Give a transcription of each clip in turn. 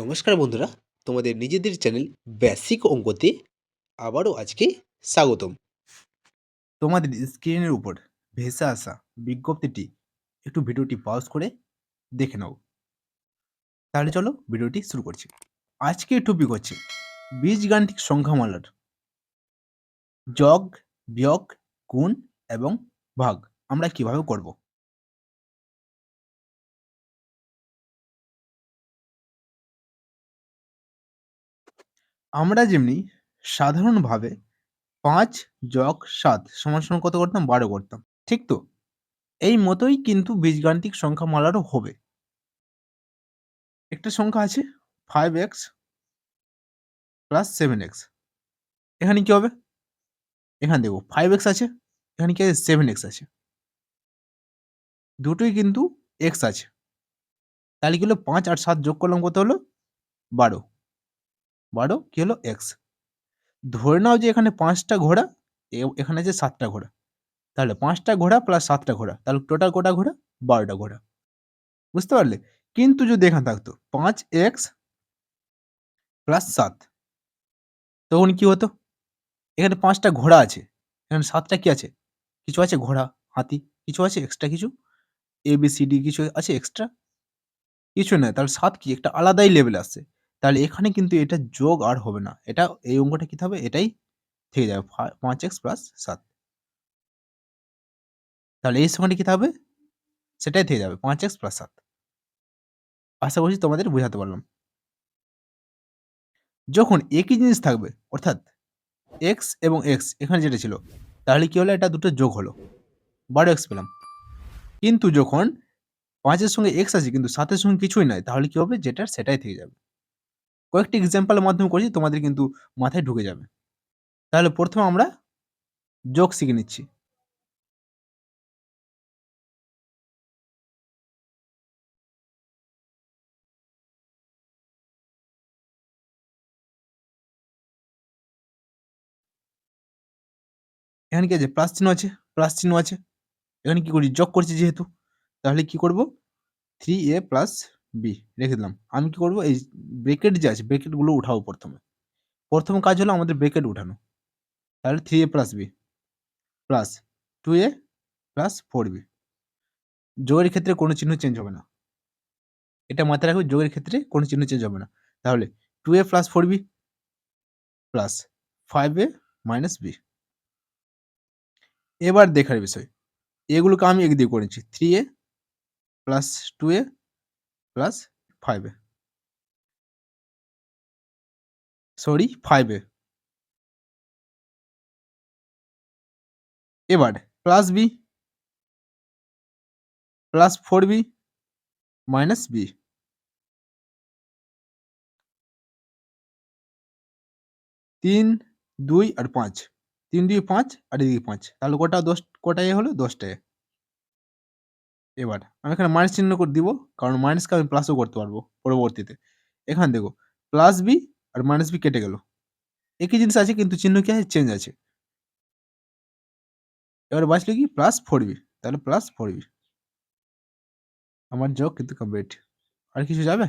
নমস্কার বন্ধুরা, তোমাদের নিজেদের চ্যানেল বেসিক অঙ্কতে আবারও আজকে স্বাগতম। তোমাদের স্ক্রিনের উপর ভেসে আসা বিজ্ঞপ্তিটি একটু ভিডিওটি পজ করে দেখে নাও। তাহলে চলো ভিডিওটি শুরু করছি। আজকে টপিক হচ্ছে বীজগাণিতিক সংখ্যামালার। যোগ, বিয়োগ, গুণ এবং ভাগ আমরা কীভাবে করব? আমরা যেমনি সাধারণভাবে পাঁচ যোগ সাত সমান সমান কত করতাম? বারো করতাম। ঠিক তো? এই মতোই কিন্তু বীজগাণিতিক সংখ্যামালারও হবে। একটা সংখ্যা আছে five X plus seven X এখানে কি হবে? এখানে দেখো ফাইভ এক্স আছে, এখানে কি আছে? সেভেন এক্স আছে। দুটোই কিন্তু এক্স আছে। তাহলে কি হলো? পাঁচ আর সাত যোগ করলাম কত হলো? বারো। বারো, কি হলো? এক্স ধরে নাও যে এখানে পাঁচটা ঘোড়া এখানে আছে সাতটা ঘোড়া। তাহলে পাঁচটা ঘোড়া প্লাস সাতটা ঘোড়া, তাহলে টোটাল কটা ঘোড়া? বারোটা ঘোড়া। বুঝতে পারলে? কিন্তু যদি এখানে থাকতো, পাঁচ এক্স প্লাস সাত, তখন কি হতো? এখানে পাঁচটা ঘোড়া আছে। এখানে সাতটা কি আছে? কিছু আছে ঘোড়া, হাতি, কিছু আছে এক্সট্রা কিছু? এ বি সি ডি কিছু আছে এক্সট্রা কিছু না তাহলে সাত কি? একটা আলাদাই লেভেল আসছে। তাহলে এখানে কিন্তু এটা যোগ আর হবে না। এটা, এই অঙ্কটা কি হবে? এটাই থেকে যাবে। পাঁচ এক্স প্লাস সাত। তাহলে এই সংখ্যাটি কি হবে সেটাই থেকে যাবে, পাঁচ এক্স প্লাস সাত। আশা করছি তোমাদের বোঝাতে পারলাম। যখন একই জিনিস থাকবে, অর্থাৎ এক্স এবং এক্স এখানে যেটা ছিল, তাহলে কি হলো? এটা দুটো যোগ হলো। বারো এক্স পেলাম। কিন্তু যখন পাঁচের সঙ্গে এক্স আছে, কিন্তু সাতের সঙ্গে কিছুই নাই, তাহলে কি হবে? যেটার সেটাই থেকে যাবে। কয়েকটি এক্সাম্পলের মাধ্যমে করেছি, তোমাদের কিন্তু মাথায় ঢুকে যাবে। তাহলে প্রথমে আমরা যোগ শিখে নিচ্ছি। এখানে কি আছে? প্লাস চিহ্ন আছে প্লাস চিহ্ন আছে। এখানে কি করি? যোগ করছি যেহেতু। তাহলে কি করব? থ্রি এ প্লাস বি রেখে দিলাম। আমি কি করব? এই ব্রেকেট যে আছে ব্রেকেটগুলো উঠাবো প্রথমে। প্রথম কাজ হলো আমাদের ব্রেকেট উঠানো। তাহলে three A plus B plus two A plus four B যোগের ক্ষেত্রে কোনো চিহ্ন চেঞ্জ হবে না। এটা মাথায় রাখবে, যোগের ক্ষেত্রে কোনো চিহ্ন চেঞ্জ হবে না। তাহলে two A plus four B plus five A minus B এবার দেখার বিষয়। এগুলোকে আমি এক দিয়ে করেছি three A plus two A plus five sorry, five A. এবার plus B. Plus four B minus B. তিন, দুই আর পাঁচ। তিন, দুই, পাঁচ আর এদিকে পাঁচ। তাহলে কটা দশ, কটা এ হলো? দশটা এ। এবার আমি এখানে মাইনাস চিহ্ন করে দিব, কারণ মাইনাসকে আমি প্লাসও করতে পারব পরবর্তীতে। এখানে দেখো প্লাস বি আর মাইনাস বি কেটে গেল। একই জিনিস আছে, কিন্তু চিহ্ন কি আছে? চেঞ্জ আছে। এবার বাঁচলো কি? প্লাস ফোর বি তাহলে প্লাস ফোর বি আমার যোগ কিন্তু কমপ্লিট আর কিছু যাবে?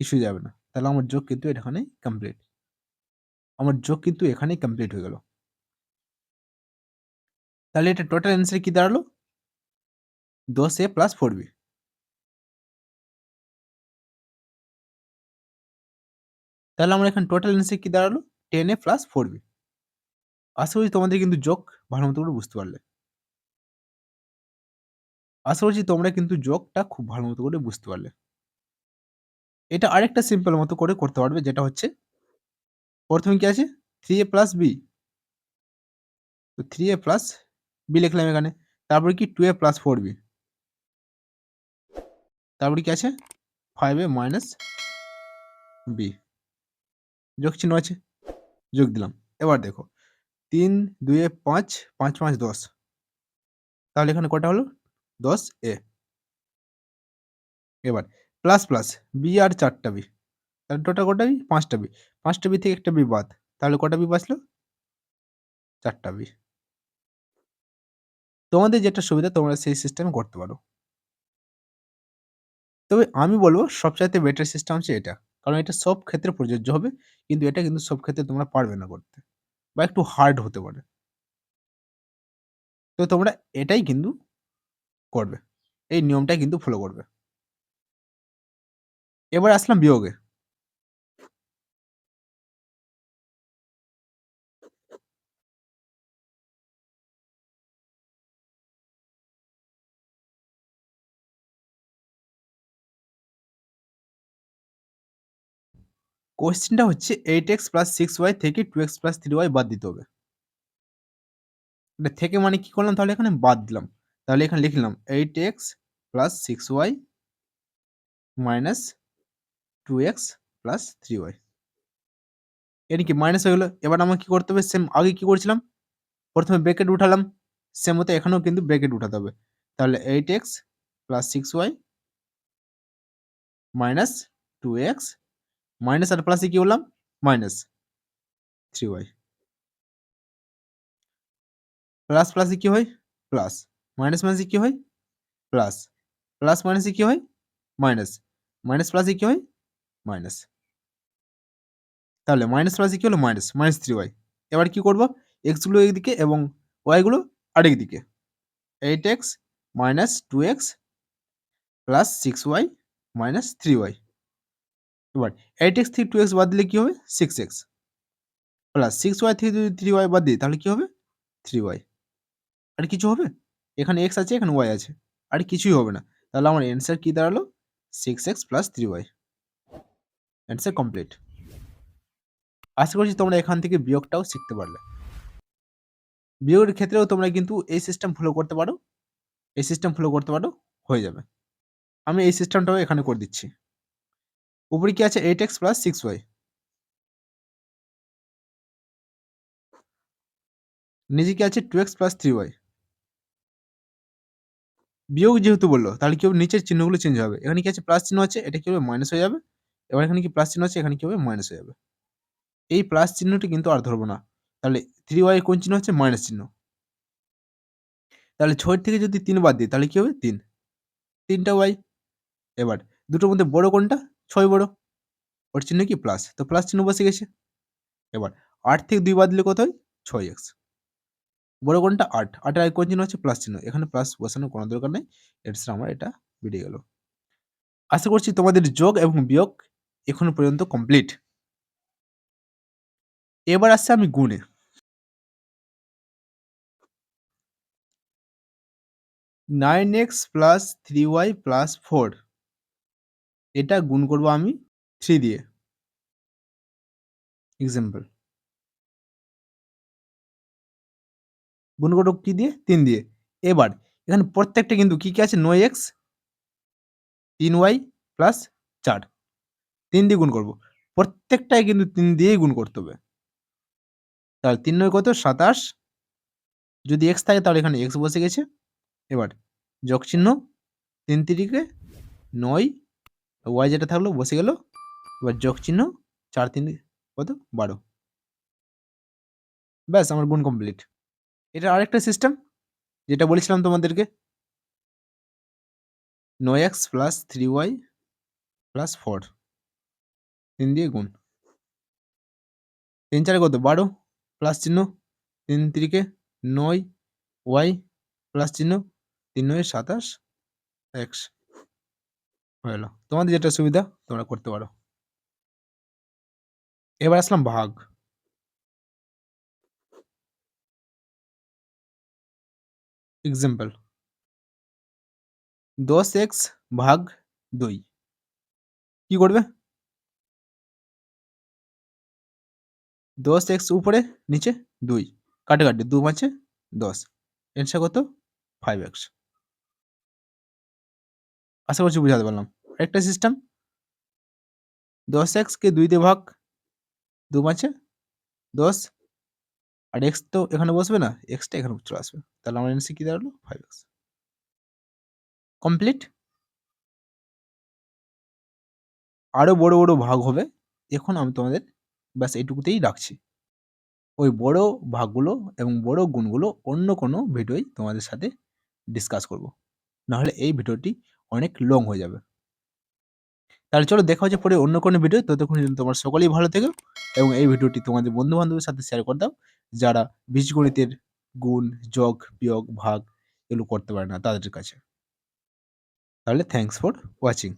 কিছু যাবে না। তাহলে আমার যোগ কিন্তু এখানেই কমপ্লিট আমার যোগ কিন্তু এখানেই কমপ্লিট হয়ে গেল। তাহলে এটা টোটাল অ্যান্সার কি দাঁড়াল? দশ এ প্লাস ফোর বি তাহলে আমরা এখানে টোটাল অ্যান্সার কি দাঁড়াল? Ten A plus four B আশা করছি তোমাদের কিন্তু যোগ ভালো মতো করে বুঝতে পারলে। আশা করছি তোমরা কিন্তু যোগটা খুব ভালো মতো করে বুঝতে পারলে। এটা আরেকটা সিম্পল মতো করে করতে পারবে, যেটা হচ্ছে, প্রথমে কি আছে? থ্রি এ প্লাস বি তো থ্রি এ প্লাস বি লিখলাম এখানে। তারপরে কি? Two A plus four B তারপরে কি আছে? ফাইভ এ মাইনাস বি যোগ চিহ্ন আছে? যোগ দিলাম। এবার দেখো, তিন দুয়ে পাঁচ পাঁচ পাঁচ, দশ। তাহলে এখানে কটা হলো? দশ এ। এবার প্লাস প্লাস বি আর চারটা বি তাহলে টোটাল কটা বি পাঁচটা বি পাঁচটা বি থেকে একটা বি বাদ। তাহলে কটা বি বাঁচলো? চারটা বি তোমাদের যেটা সুবিধা, তোমরা সেই সিস্টেমে করতে পারো। তবে আমি বলব সবচাইতে বেটার সিস্টেম হচ্ছে এটা। কারণ এটা সব ক্ষেত্রে প্রযোজ্য হবে, কিন্তু এটা কিন্তু সব ক্ষেত্রে তোমরা পারবে না করতে বা একটু হার্ড হতে পারে। তো তোমরা এটাই কিন্তু করবে। এই নিয়মটাই কিন্তু ফলো করবে। এবার আসলাম বিয়োগে। কোয়েশ্চেনটা হচ্ছে eight X plus six Y থেকে two X plus three Y বাদ দিতে হবে। এটা থেকে মানে কি করলাম? তাহলে এখানে বাদ দিলাম। তাহলে এখানে লিখলাম eight X plus six Y minus two X plus three Y এটা কি মাইনাস হয়ে গেলো? এবার আমাকে কি করতে হবে? সেম আগে কি করছিলাম? প্রথমে ব্রেকেট উঠালাম। সেম মতো এখানেও কিন্তু ব্রেকেট উঠাতে হবে। তাহলে eight X plus six Y minus two X minus আর প্লাসে কি বললাম? মাইনাস থ্রি ওয়াই প্লাস প্লাসে কি হয়? প্লাস মাইনাস মাইনাসে কি হয়? প্লাস প্লাস মাইনাসে কি হয়? মাইনাস। মাইনাস প্লাসে কি হয়? মাইনাস। তাহলে মাইনাস প্লাসে কি হলো? মাইনাস। মাইনাস থ্রি ওয়াই এবার কি করব? এক্সগুলো একদিকে এবং ওয়াইগুলো আরেক দিকে। Eight X minus two X plus six Y minus three Y এবার এইট এক্স থেকে টু এক্স বাদ দিলে কী হবে? Six X plus six Y থেকে যদি থ্রি ওয়াই বাদ দিই তাহলে কী হবে? থ্রি ওয়াই আর কিছু হবে? এখানে এক্স আছে, এখানে ওয়াই আছে। আর কিছুই হবে না। তাহলে আমার অ্যান্সার কী দাঁড়াল? Six X plus three Y answer complete আশা করছি তোমরা এখান থেকে বিয়োগটাও শিখতে পারলে। বিয়োগের ক্ষেত্রেও তোমরা কিন্তু এই সিস্টেম ফলো করতে পারো। এই সিস্টেম ফলো করতে পারো, হয়ে যাবে। আমি এই সিস্টেমটাও এখানে করে দিচ্ছি। উপরে কি আছে eight x plus six y নিচে কি আছে two x plus three y বিয়োগ যেহেতু বলল, তাহলে কি হবে? নিচের চিহ্নগুলো চেঞ্জ হবে। এখানে কি আছে? প্লাস চিহ্ন আছে, এটা কি হবে? মাইনাস হয়ে যাবে। এবার এখানে কি প্লাস চিহ্ন আছে? এখানে কি হবে? মাইনাস হয়ে যাবে। এই প্লাস চিহ্নটি কিন্তু আর ধরবো না। তাহলে থ্রি ওয়াই কোন চিহ্ন হচ্ছে মাইনাস চিহ্ন। তাহলে ছয় থেকে যদি তিন বাদ দিই, তাহলে কি হবে? তিন। তিনটা ওয়াই এবার, দুটোর মধ্যে বড় কোনটা? ছয় বড়। ওর চিহ্ন কি? প্লাস তো প্লাস চিহ্ন বসে গেছে। এবার আট থেকে দুই বাদ দিলে কত হয়? ছয় এক্স বড় কোনটা? আট। আটের আগে কোন চিহ্ন হচ্ছে প্লাস চিহ্ন। এখানে প্লাস বসানোর কোনো দরকার নেই। এটস আমার এটা বেরিয়ে গেল। আশা করছি তোমাদের যোগ এবং বিয়োগ এখনও পর্যন্ত কমপ্লিট এবার আসছে আমি গুণে। Nine x plus three y plus four এটা গুণ করব আমি থ্রি দিয়ে। এক্সাম্পল গুণ করব কি দিয়ে? তিন দিয়ে। এবার, এখানে প্রত্যেকটা কিন্তু কি কি আছে? নয় এক্স তিন ওয়াই প্লাস চার। তিন দিয়ে গুণ করব। প্রত্যেকটাই কিন্তু তিন দিয়েই গুণ করতে হবে। তাহলে তিন নয় কত? সাতাশ। যদি এক্স থাকে তাহলে এখানে এক্স বসে গেছে। এবার যোগ চিহ্ন তিন তিরিকে নয় ওয়াই যেটা থাকল বসে গেল। এবার যোগ চিহ্ন চার তিন কত? বারো। ব্যাস, আমার গুণ কমপ্লিট এটা আরেকটা সিস্টেম যেটা বলেছিলাম তোমাদেরকে। নয় x plus three y plus four তিন দিয়ে গুণ। তিন চারে কত? বারো। প্লাস চিহ্ন, তিন তিরিকে নয় ওয়াই প্লাস চিহ্ন, তিন নয় সাতাশ এক্স হয়ে তোমাদের যেটা সুবিধা, তোমরা করতে পারো। এবার আসলাম ভাগ। এক্সাম্পল দশ এক্স ভাগ দুই। কি করবে? দশ এক্স উপরে, নিচে দুই। কাটে কাটে দু মাছে দশ। এনসা কত? Five x. আশা করছি বুঝাতে পারলাম। একটা সিস্টেম দশ এক্সকে দুই দিয়ে ভাগ, দু মাছে দশ, আর এক্স তো এখানে বসবে না এক্সটা এখানে চলে আসবে। তাহলে আমার এনসি কি দাঁড়াল? ফাইভ এক্স কমপ্লিট আরও বড় বড় ভাগ হবে, এখন আমি তোমাদের ব্যাস এইটুকুতেই রাখছি। ওই বড় ভাগগুলো এবং বড় গুণগুলো অন্য কোনো ভিডিওই তোমাদের সাথে ডিসকাস করব। নাহলে এই ভিডিওটি অনেক লং হয়ে যাবে। তাহলে চলো দেখা হচ্ছে পরে অন্য কোনো ভিডিও ততক্ষণ তোমার সকলেই ভালো থেকো এবং এই ভিডিওটি তোমাদের বন্ধু বান্ধবের সাথে শেয়ার করে দাও, যারা বীজগণিতের গুণ, যোগ, বিয়োগ, ভাগ এগুলো করতে পারে না তাদের কাছে। তাহলে থ্যাংকস ফর ওয়াচিং